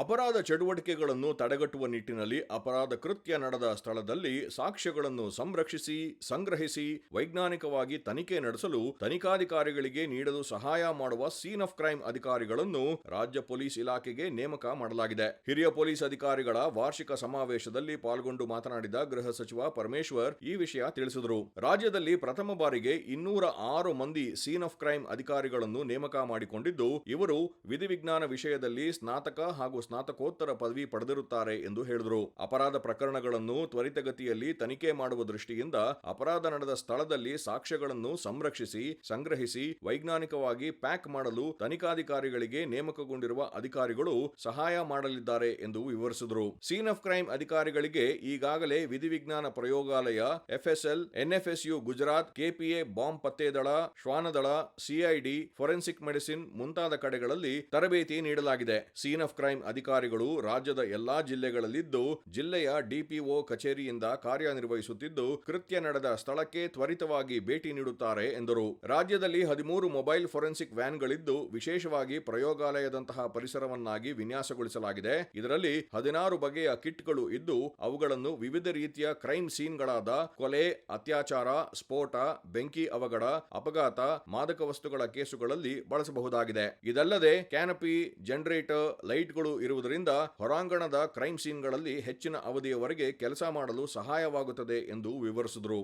ಅಪರಾಧ ಚಟುವಟಿಕೆಗಳನ್ನು ತಡೆಗಟ್ಟುವ ನಿಟ್ಟಿನಲ್ಲಿ ಅಪರಾಧ ಕೃತ್ಯ ನಡೆದ ಸ್ಥಳದಲ್ಲಿ ಸಾಕ್ಷ್ಯಗಳನ್ನು ಸಂರಕ್ಷಿಸಿ, ಸಂಗ್ರಹಿಸಿ, ವೈಜ್ಞಾನಿಕವಾಗಿ ತನಿಖೆ ನಡೆಸಲು ತನಿಖಾಧಿಕಾರಿಗಳಿಗೆ ನೀಡಲು ಸಹಾಯ ಮಾಡುವ ಸೀನ್ ಆಫ್ ಕ್ರೈಮ್ ಅಧಿಕಾರಿಗಳನ್ನು ರಾಜ್ಯ ಪೊಲೀಸ್ ಇಲಾಖೆಗೆ ನೇಮಕ ಮಾಡಲಾಗಿದೆ. ಹಿರಿಯ ಪೊಲೀಸ್ ಅಧಿಕಾರಿಗಳ ವಾರ್ಷಿಕ ಸಮಾವೇಶದಲ್ಲಿ ಪಾಲ್ಗೊಂಡು ಮಾತನಾಡಿದ ಗೃಹ ಸಚಿವ ಪರಮೇಶ್ವರ್ ಈ ವಿಷಯ ತಿಳಿಸಿದರು. ರಾಜ್ಯದಲ್ಲಿ ಪ್ರಥಮ ಬಾರಿಗೆ ಇನ್ನೂರ ಆರು ಮಂದಿ ಸೀನ್ ಆಫ್ ಕ್ರೈಮ್ ಅಧಿಕಾರಿಗಳನ್ನು ನೇಮಕ ಮಾಡಿಕೊಂಡಿದ್ದು, ಇವರು ವಿಧಿವಿಜ್ಞಾನ ವಿಷಯದಲ್ಲಿ ಸ್ನಾತಕ ಹಾಗೂ ಸ್ನಾತಕೋತ್ತರ ಪದವಿ ಪಡೆದಿರುತ್ತಾರೆ ಎಂದು ಹೇಳಿದರು. ಅಪರಾಧ ಪ್ರಕರಣಗಳನ್ನು ತ್ವರಿತಗತಿಯಲ್ಲಿ ತನಿಖೆ ಮಾಡುವ ದೃಷ್ಟಿಯಿಂದ ಅಪರಾಧ ನಡೆದ ಸ್ಥಳದಲ್ಲಿ ಸಾಕ್ಷ್ಯಗಳನ್ನು ಸಂರಕ್ಷಿಸಿ, ಸಂಗ್ರಹಿಸಿ, ವೈಜ್ಞಾನಿಕವಾಗಿ ಪ್ಯಾಕ್ ಮಾಡಲು ತನಿಖಾಧಿಕಾರಿಗಳಿಗೆ ನೇಮಕಗೊಂಡಿರುವ ಅಧಿಕಾರಿಗಳು ಸಹಾಯ ಮಾಡಲಿದ್ದಾರೆ ಎಂದು ವಿವರಿಸಿದರು. ಸೀನ್ ಆಫ್ ಕ್ರೈಮ್ ಅಧಿಕಾರಿಗಳಿಗೆ ಈಗಾಗಲೇ ವಿಧಿವಿಜ್ಞಾನ ಪ್ರಯೋಗಾಲಯ, FSL, NFSU, Gujarat, KPA bomb ಪತ್ತೆ ದಳ ಶ್ವಾನದಳ, ಸಿಐಡಿ, ಫೊರೆನ್ಸಿಕ್ ಮೆಡಿಸಿನ್ ಮುಂತಾದ ಕಡೆಗಳಲ್ಲಿ ತರಬೇತಿ ನೀಡಲಾಗಿದೆ. ಸೀನ್ ಆಫ್ ಕ್ರೈಮ್ ಅಧಿಕಾರಿಗಳು ರಾಜ್ಯದ ಎಲ್ಲಾ ಜಿಲ್ಲೆಗಳಲ್ಲಿದ್ದು ಜಿಲ್ಲೆಯ ಡಿಪಿಒ ಕಚೇರಿಯಿಂದ ಕಾರ್ಯನಿರ್ವಹಿಸುತ್ತಿದ್ದು ಕೃತ್ಯ ನಡೆದ ಸ್ಥಳಕ್ಕೆ ತ್ವರಿತವಾಗಿ ಭೇಟಿ ನೀಡುತ್ತಾರೆ ಎಂದರು. ರಾಜ್ಯದಲ್ಲಿ ಹದಿಮೂರು ಮೊಬೈಲ್ ಫೊರೆನ್ಸಿಕ್ ವ್ಯಾನ್ಗಳಿದ್ದು ವಿಶೇಷವಾಗಿ ಪ್ರಯೋಗಾಲಯದಂತಹ ಪರಿಸರವನ್ನಾಗಿ ವಿನ್ಯಾಸಗೊಳಿಸಲಾಗಿದೆ. ಇದರಲ್ಲಿ ಹದಿನಾರು ಬಗೆಯ ಕಿಟ್ಗಳು ಇದ್ದು ಅವುಗಳನ್ನು ವಿವಿಧ ರೀತಿಯ ಕ್ರೈಮ್ ಸೀನ್ಗಳಾದ ಕೊಲೆ, ಅತ್ಯಾಚಾರ, ಸ್ಫೋಟ, ಬೆಂಕಿ ಅವಘಡ, ಅಪಘಾತ, ಮಾದಕ ವಸ್ತುಗಳ ಕೇಸುಗಳಲ್ಲಿ ಬಳಸಬಹುದಾಗಿದೆ. ಇದಲ್ಲದೆ ಕ್ಯಾನಪಿ, ಜನರೇಟರ್, ಲೈಟ್ಗಳು ಇರುವುದರಿಂದ ಹೊರಾಂಗಣದ ಕ್ರೈಮ್ ಸೀನ್ಗಳಲ್ಲಿ ಹೆಚ್ಚಿನ ಅವಧಿಯವರೆಗೆ ಕೆಲಸ ಮಾಡಲು ಸಹಾಯವಾಗುತ್ತದೆ ಎಂದು ವಿವರಿಸಿದರು.